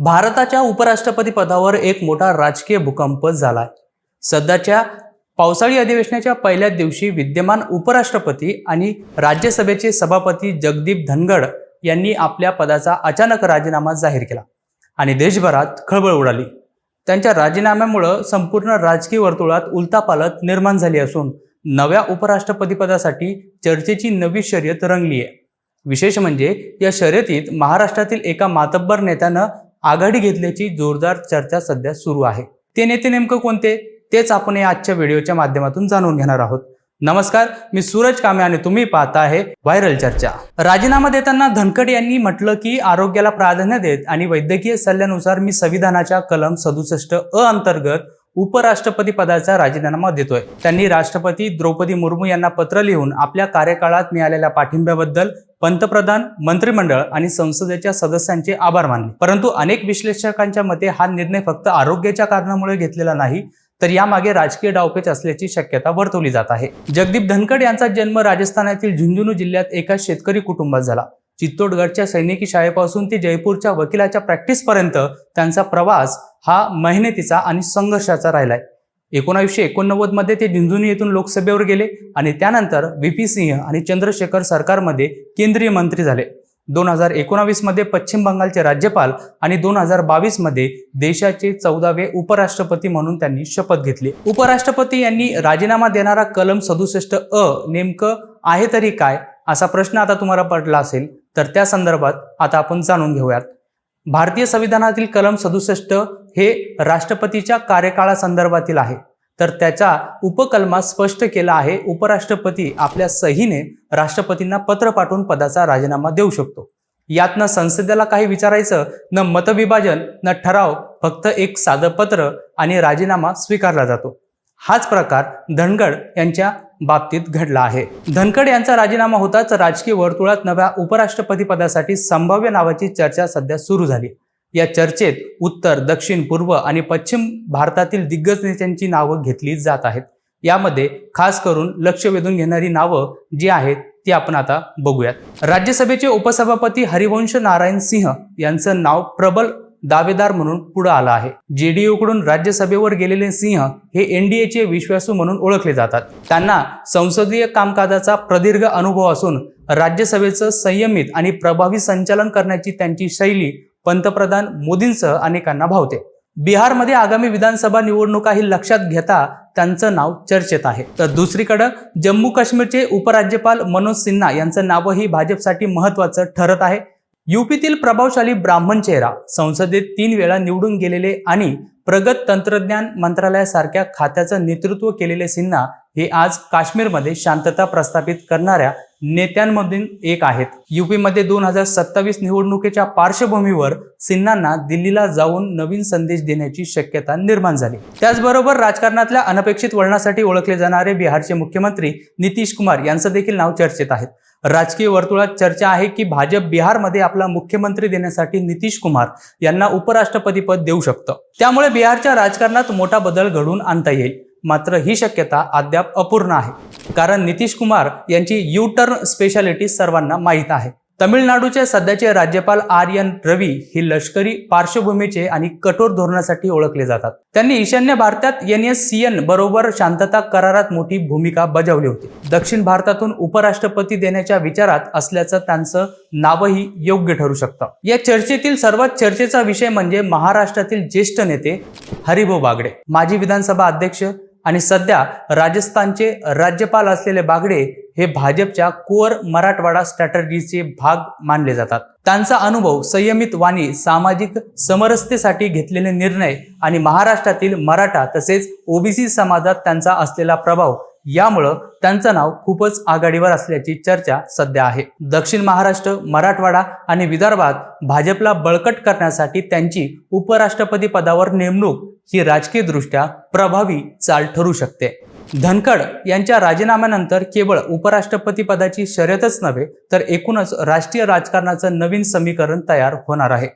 भारताच्या उपराष्ट्रपती पदावर एक मोठा राजकीय भूकंप झालाय. सध्याच्या पावसाळी अधिवेशनाच्या पहिल्याच दिवशी विद्यमान उपराष्ट्रपती आणि राज्यसभेचे सभापती जगदीप धनगड यांनी आपल्या पदाचा अचानक राजीनामा जाहीर केला आणि देशभरात खळबळ उडाली. त्यांच्या राजीनाम्यामुळं संपूर्ण राजकीय वर्तुळात उलतापालत निर्माण झाली असून नव्या उपराष्ट्रपतीपदासाठी चर्चेची नवी शर्यत रंगली आहे विशेष म्हणजे या शर्यतीत महाराष्ट्रातील एका मातब्बर नेत्यानं आघाडी घेतल्याची जोरदार चर्चा सध्या सुरू आहे. ते नेते नेमकं कोणते? तेच आपण या आजच्या व्हिडिओच्या माध्यमातून जाणून घेणार आहोत. नमस्कार मी सूरज कामे आणि तुम्ही पाहता आहे व्हायरल चर्चा. राजीनामा देताना धनखड यांनी म्हटलं की आरोग्याला प्राधान्य देत आणि वैद्यकीय सल्ल्यानुसार मी संविधानाच्या कलम सदुसष्ट अ अंतर्गत उपराष्ट्रपती पदाचा राजीनामा देतोय. त्यांनी राष्ट्रपती द्रौपदी मुर्मू यांना पत्र लिहून आपल्या कार्यकाळात मिळालेल्या पाठिंब्याबद्दल पंतप्रधान मंत्रिमंडळ आणि संसदेच्या सदस्यांचे आभार मानले. परंतु अनेक विश्लेषकांच्या मते हा निर्णय फक्त आरोग्याच्या कारणामुळे घेतलेला नाही तर यामागे राजकीय डावपेच असल्याची शक्यता वर्तवली जात आहे. जगदीप धनखड यांचा जन्म राजस्थानातील झुंझुनू जिल्ह्यात एका शेतकरी कुटुंबात झाला. चित्तोडगडच्या सैनिकी शाळेपासून ते जयपूरच्या वकिलाच्या प्रॅक्टिसपर्यंत त्यांचा प्रवास हा मेहनतीचा आणि संघर्षाचा राहिलाय. एकोणावीसशे एकोणनव्वदमध्ये ते झुंझुनू येथून लोकसभेवर गेले आणि त्यानंतर व्ही पी सिंह आणि चंद्रशेखर सरकारमध्ये केंद्रीय मंत्री झाले. दोन हजार एकोणावीसमध्ये पश्चिम बंगालचे राज्यपाल आणि दोन हजार बावीसमध्ये देशाचे चौदावे उपराष्ट्रपती म्हणून त्यांनी शपथ घेतली. उपराष्ट्रपती यांनी राजीनामा देणारा कलम सदुसष्ट अ नेमकं आहे तरी काय असा प्रश्न आता तुम्हाला पडला असेल. तर त्या संदर्भात आता आपण जाणून घेऊयात. भारतीय संविधानातील कलम सदुसष्ट हे राष्ट्रपतीच्या कार्यकाळासंदर्भातील आहे. तर त्याच्या उपकलमात स्पष्ट केला आहे उपराष्ट्रपती आपल्या सहीने राष्ट्रपतींना पत्र पाठवून पदाचा राजीनामा देऊ शकतो. यात न संसदेला काही विचारायचं न मतविभाजन न ठराव फक्त एक साधं पत्र आणि राजीनामा स्वीकारला जातो. हाच प्रकार धनगड यांच्या बाबतीत घडला आहे. धनखड यांचा राजीनामा होताच राजकीय वर्तुळात नव्या उपराष्ट्रपती पदासाठी संभाव्य नावाची चर्चा सध्या सुरू झाली. या चर्चेत उत्तर दक्षिण पूर्व आणि पश्चिम भारतातील दिग्गज नेत्यांची नावं घेतली जात आहेत. यामध्ये खास करून लक्ष वेधून घेणारी नावं जी आहेत ती आपण आता बघूयात. राज्यसभेचे उपसभापती हरिवंश नारायण सिंह यांचं नाव प्रबल दावेदार म्हणून पुढे आलं आहे. जेडीयू कडून राज्यसभेवर गेलेले सिंह हे एनडीएचे विश्वासू म्हणून ओळखले जातात. त्यांना संसदीय कामकाजाचा प्रदीर्घ अनुभव असून राज्यसभेचं संयमित आणि प्रभावी संचालन करण्याची त्यांची शैली पंतप्रधान मोदींसह अनेकांना भावते. बिहारमध्ये आगामी विधानसभा निवडणुकाही लक्षात घेता त्यांचं नाव चर्चेत आहे. तर दुसरीकडं जम्मू काश्मीरचे उपराज्यपाल मनोज सिन्हा यांचं नावही भाजपसाठी महत्वाचं ठरत आहे. युपीतील प्रभावशाली ब्राह्मण चेहरा संसदेत तीन वेळा निवडून गेलेले आणि प्रगत तंत्रज्ञान मंत्रालयासारख्या खात्याचं नेतृत्व केलेले सिन्हा हे आज काश्मीरमध्ये शांतता प्रस्थापित करणाऱ्या नेत्यांमधून एक आहेत. युपीमध्ये दोन हजार सत्तावीस निवडणुकीच्या पार्श्वभूमीवर सिन्हांना दिल्लीला जाऊन नवीन संदेश देण्याची शक्यता निर्माण झाली. त्याचबरोबर राजकारणातल्या अनपेक्षित वळणासाठी ओळखले जाणारे बिहारचे मुख्यमंत्री नितीश कुमार यांचं देखील नाव चर्चेत आहे. राजकीय वर्तुळात चर्चा आहे की भाजप बिहारमध्ये आपला मुख्यमंत्री देण्यासाठी नितीश कुमार यांना उपराष्ट्रपती पद देऊ शकतं. त्यामुळे बिहारच्या राजकारणात मोठा बदल घडून आणता येईल. मात्र ही शक्यता अद्याप अपूर्ण आहे. कारण नितीश कुमार यांची यू टर्न स्पेशालिटी सर्वांना माहीत आहे. तमिळनाडूचे सध्याचे राज्यपाल आर एन रवी हे लष्करी पार्श्वभूमीचे आणि कठोर धोरणासाठी ओळखले जातात. त्यांनी ईशान्य भारतात एन एस सी एन बरोबर शांतता करारात मोठी भूमिका बजावली होती. दक्षिण भारतातून उपराष्ट्रपती देण्याच्या विचारात असल्याचं त्यांचं नावही योग्य ठरू शकतं. या चर्चेतील सर्वात चर्चेचा विषय म्हणजे महाराष्ट्रातील ज्येष्ठ नेते हरिभाऊ बागडे. माजी विधानसभा अध्यक्ष आणि सध्या राजस्थानचे राज्यपाल असलेले बागडे हे भाजपच्या कोअर मराठवाडा स्ट्रॅटर्जीचे भाग मानले जातात. त्यांचा अनुभव संयमित वाणी सामाजिक समरसतेसाठी घेतलेले निर्णय आणि महाराष्ट्रातील मराठा तसेच ओबीसी समाजात त्यांचा असलेला प्रभाव यामुळं त्यांचं नाव खूपच आघाडीवर असल्याची चर्चा सध्या आहे. दक्षिण महाराष्ट्र मराठवाडा आणि विदर्भात भाजपला बळकट करण्यासाठी त्यांची उपराष्ट्रपती पदावर नेमणूक ही राजकीयदृष्ट्या प्रभावी चाल ठरू शकते. धनखड यांच्या राजीनाम्यानंतर केवळ उपराष्ट्रपती पदाची शर्यतच नव्हे तर एकूणच राष्ट्रीय राजकारणाचं नवीन समीकरण तयार होणार आहे.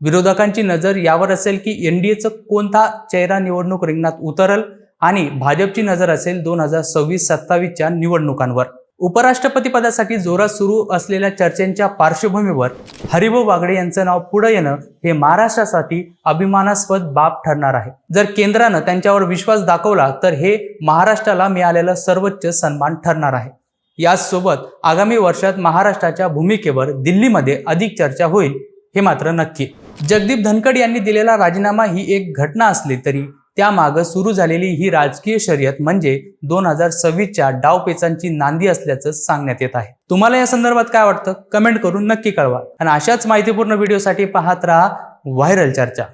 विरोधकांची नजर यावर असेल की एनडीएचं कोणता चेहरा निवडणूक रिंगणात उतरल आणि भाजपची नजर असेल दोन हजार सव्वीस सत्तावीसच्या निवडणुकांवर. उपराष्ट्रपती पदासाठी जोरात सुरू असलेल्या चर्चेच्या पार्श्वभूमीवर हरिभाऊ बागडे यांचं नाव पुढे येणं हे महाराष्ट्रासाठी अभिमानास्पद बाब ठरणार आहे. जर केंद्रानं त्यांच्यावर विश्वास दाखवला तर हे महाराष्ट्राला मिळालेलं सर्वोच्च सन्मान ठरणार आहे. याचसोबत आगामी वर्षात महाराष्ट्राच्या भूमिकेवर दिल्लीमध्ये अधिक चर्चा होईल हे मात्र नक्की. जगदीप धनखड यांनी दिलेला राजीनामा ही एक घटना असली तरी त्यामागं सुरू झालेली ही राजकीय शर्यत म्हणजे दोन हजार सव्वीसच्या डावपेचांची नांदी असल्याचं सांगण्यात येत आहे. तुम्हाला या संदर्भात काय वाटतं? कमेंट करून नक्की कळवा. आणि अशाच माहितीपूर्ण व्हिडिओसाठी पाहत राहा व्हायरल चर्चा.